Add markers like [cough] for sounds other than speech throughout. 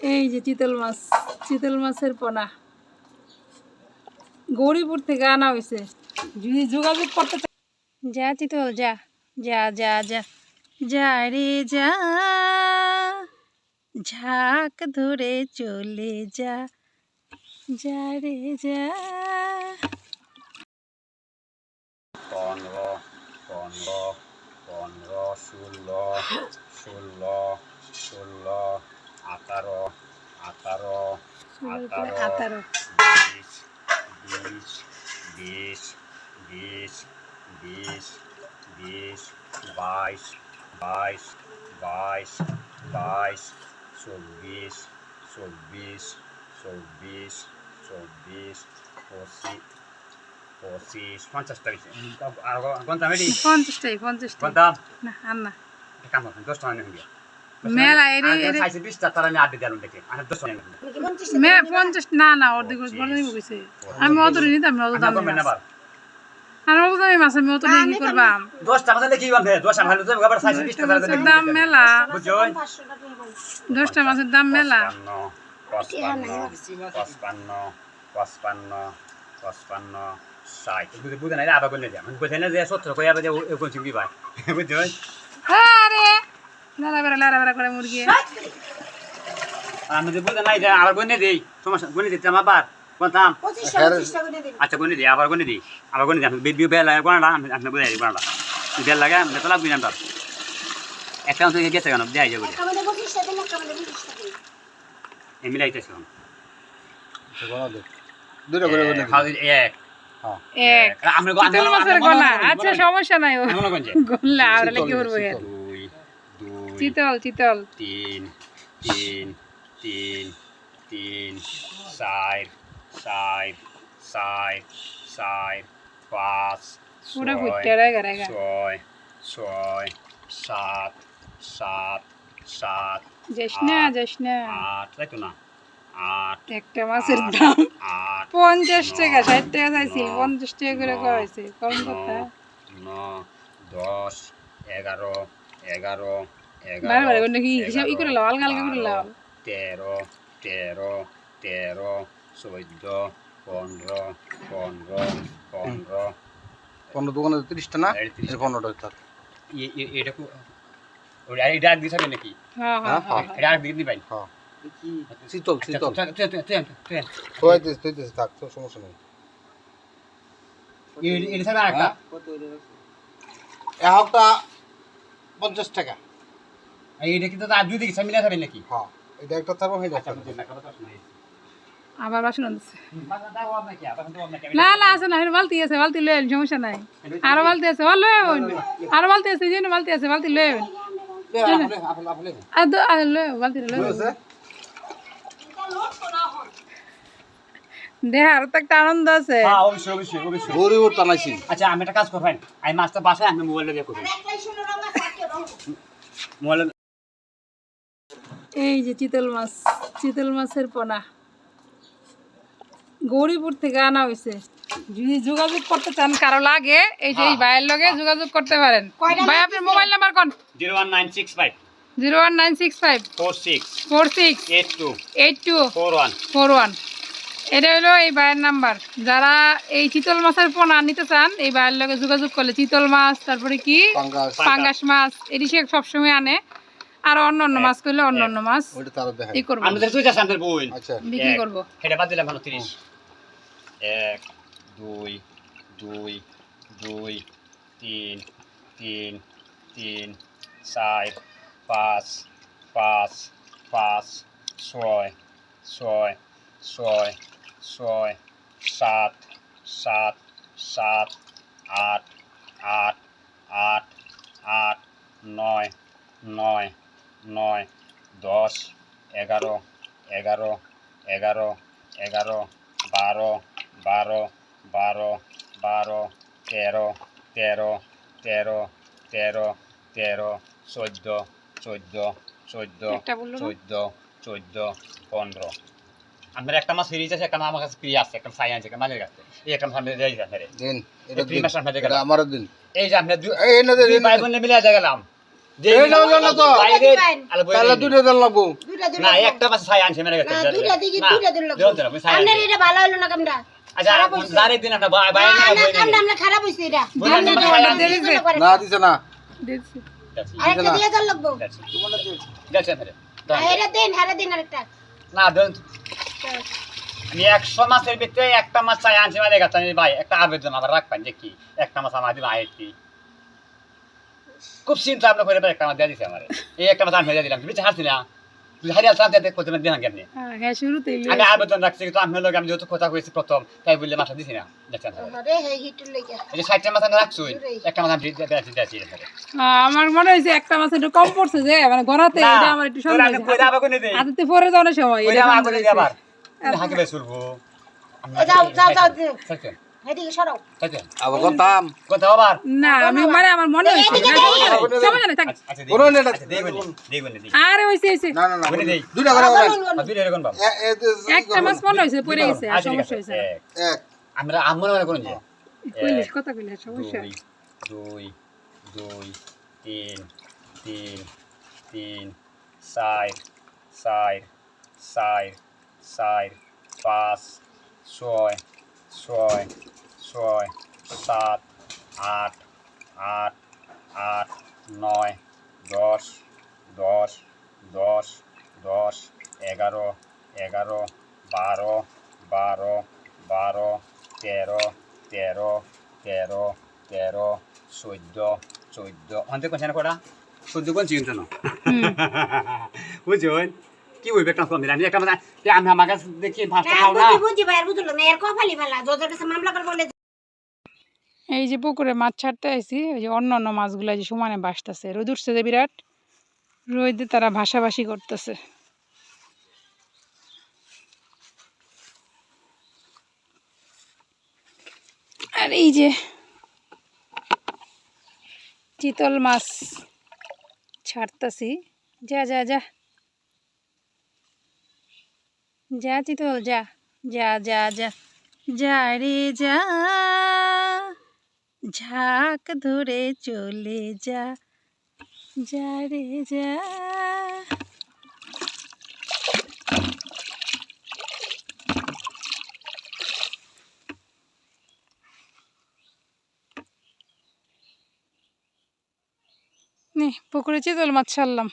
এই যে চিতল মাছ চিতল মাছের পোনা। গৌরীপুর থেকে আনা হয়েছে। যদি যোগাযোগ করতে যা চিতল যা যা যা যা। যা রে যা ঝাঁক ধরে চলে যা। যা রে যা। পনেরো পনেরো পনেরো ষোলো ষোলো ষোলো আঠারো আঠারো আঠারো বিশ বিশ বিশ বিশ বিশ বাইশ বাইশ বাইশ বাইশ চব্বিশ চব্বিশ চব্বিশ চব্বিশ পঁচিশ পঁচিশ পঞ্চাশটা পঞ্চাশটাই পঞ্চাশটাই কোনটা না আর না। কাম করুন দশ টাকা নিয়ে মেলা এরে এরে চাইছে বিশটা তারা আমি আট দিলাম দেখে আর দশ টাকা। নিয়ে মে পঞ্চাশ না না অর্ধেক বলে নিব কইছে। আমি অত নিতে আমি অত দাম আর অত দামি মাছ আমি অত নিয়ে কি করবাম। দশ টাকা দিলে কি হবে? দশ টাকা ভালো যাবে আবার চাইছে বিশটা তারা দাম মেলা। বুঝছ মাছের দাম বুঝে আবার না যে সত্তর করে আবার কোন চিংড়ি ভাই? [laughs] বুঝছ আরে! লারা বেড়া লারা বেড়া করে মুরগি। আমি যে বুঝে নাই যে আবার গনে দিই। সমস্যা গনে দিতে আমার বার কোনতাম আচ্ছা গনে দিই আবার গনে দিই। আবার গনে দিই আপনি বিবি বেল লাগে কোনটা আপনি বুঝে দিই কোনটা বেল লাগে আমি তো লাগবে না একটা অন্তত গেছে কেন? দেয় যাবে। এমনি লাইতেছে দুটো করে করে এক। এক। আমরা চিতল মাছের গলা। আচ্ছা সমস্যা নাই গল্লা আমরা কি করব? চিতল। চিতল। তিন তিন তিন তিন চার চার চার চার পাঁচ পুরো ঘুরতে রেগা রেগা। ছয় ছয় সাত সাত সাত যাস না যাস না আট তাই তো না আট একটা মাছের দাম। পঞ্চাশ টাকা ষাট টাকা চাইছিল পঞ্চাশ টাকা করে করাইছে কম কথা। ন দশ এগারো এগারো বারে বারে এগারো অন্য কি হিসাব ই করে লাও আলগা আলগা করে লাও তেরো তেরো তেরো চোদ্দ পনেরো পনেরো পনেরো পনেরো দোকানে তিরিশটা না পনেরোটা থাক এটা এটা নাকি হ্যাঁ হ্যাঁ হ্যাঁ এটা হ্যাঁ শীতল শীতল থইতেছে থইতেছে সমস্যা নেই এটা ছাড়া আরেকটা পঞ্চাশ টাকা এইটা কিন্তু তার দুই দিকে মিলে যাবে নাকি? হ্যাঁ এটা একটা থাকবে হয়ে আচ্ছা যাচ্ছে শুনাই। আবার বাসন আনছে না না আছে না বালতি আছে বালতি লয়ে সমস্যা নাই। আরও বালতি আছে ও লয়ে আরও বালতি আছে যেন বালতি আছে বালতি লয়ে আইন। আপনি আপনি আর দো- আর লয়ে আইন, বালতি লয়ে আইন। আছে দেহ আরও তো একটা আনন্দ আছে। হ্যাঁ অবশ্যই অবশ্যই অবশ্যই। গরু টানাইছি আচ্ছা আমি একটা কাজ করবেন আমি মাছটা বাসায় আমি মোবাইলে দিয়ে করবেন মোবাইলে এই যে চিতল মাছ চিতল মাছের পোনা। গৌরীপুর থেকে আনা হয়েছে যদি যোগাযোগ করতে চান কারও লাগে এই যে এই ভাইয়ের লগে যোগাযোগ করতে পারেন। ভাই আপনার মোবাইল নাম্বার কোন? Zero one nine six five. Zero one nine six five. Four six. Four six. Eight two. Eight two. Four one. Four one. এটা হলো এই ভাইয়ের নাম্বার। যারা এই চিতল মাছের পোনা নিতে চান এই ভাইয়ের লগে যোগাযোগ করলে চিতল মাছ তারপরে কি? পাঙ্গাস। পাঙ্গাস মাছ এটি সে সবসময় আনে। আর অন্য অন্য মাছ করলে অন্য অন্য মাছ ওইটা তারা দেখেন ই করব। আমাদের তুই যাচ্ছেন বই। আচ্ছা। বিক্রি এক। করব। সেটা বাদ দিলাম ভালো তিরিশ। এক দুই দুই দুই তিন তিন তিন চার পাঁচ পাঁচ পাঁচ ছয় ছয় ছয় ছয় সাত সাত সাত আট আট আট আট নয় নয় নয় দশ এগারো এগারো এগারো এগারো বারো বারো বারো বারো তেরো তেরো তেরো তেরো তেরো চোদ্দ চোদ্দ চোদ্দ একটা চোদ্দ চোদ্দ পনেরো। আপনার একটা মাছ ফ্রিজ আছে একটা আমার কাছে ফ্রি আছে একটা সাই আছে একটা মাছের কাছে। এই একটা আপনি দিয়ে দিন আপনারে। এই মাস আপনাদের এটা দিন। এই যে আপনি দু- এই না দুই দিন ভাই বোনে মিলে যা গেলাম। না দিন আমি একশো মাসের ভিতরে একটা মাছ চাই আনছি মানে ভাই একটা আবেদন আমার রাখবেন যে কি একটা মাছ আমার দিন আয় কি। খুব চিন্তা ভাবনা করে একটা মাছ দিয়ে দিছে আমার। এই একটা মাছ আমি দিয়ে দিলাম। তুমি হারছি না তুই হারিয়ে আসলাম যাতে করতে দিলাম কেমনি? হ্যাঁ শুরুতেই আমি আবেদন রাখছি কিন্তু আপনার লোক আমি যেহেতু কথা কয়েছি প্রথম তাই বললে মাছটা দিছি না। দেখছেন? আরে হে হিটুর লেগে। এই যে ষাটটা আমি রাখছি একটা দিয়েছি দিয়েছি আমার মনে হয়েছে একটা মাছ একটু কম পড়ছে যে মানে গড়াতে এটা আমার একটু সন্দেহ হাতে পরে যাওয়ার সময় এটা যাও, যাও, যাও, এদিকে সরাও আবার করতাম কথা আবার না আমি মানে আমার মনে না, থাক। আচ্ছা আচ্ছা কোনো আচ্ছা আরে না না না দুইটা করে এরকম বাবা একটা মনে পড়ে গেছে সমস্যা। এক। আমরা আমরা মনে করুন যে কইলিস কথা কইলিস সমস্যা। দুই দুই দুই তিন তিন তিন চার চার চার চার পাঁচ ছয় ছয় ছয় সাত আট আট আট নয় দশ দশ দশ দশ এগারো এগারো বারো বারো বারো তেরো তেরো তেরো তেরো চোদ্দ চোদ্দ। অন্তে কোন কটা চোদ্দ কোন চিন্তা না বুঝুন? কি বলবে একটা কম আমি একটা আমি আমার কাছে দেখি পাঁচটা খাও না বুঝি বুঝি ভাই আর বুঝলো না এর কপালি ফেলা কাছে মামলা করে বলে এই যে পুকুরে মাছ ছাড়তে আইছি, ওই যে অন্য অন্য মাছগুলো যে সমানে ভাসতেছে, রোদ উঠছে যে বিরাট, রোদে তারা ভাসাভাসি করতেছে। আর এই যে চিতল মাছ ছাড়তেছি, যা যা যা। যা, চিতল, যা যা যা যা। যা রে, যা। ঝাঁক ধরে চলে যা যা রে যা। নে, পুকুরে চিতল মাছ ছাড়লাম।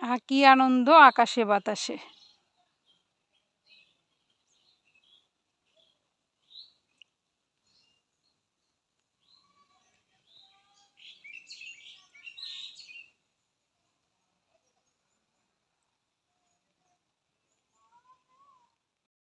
আহ কি আনন্দ, আকাশে বাতাসে।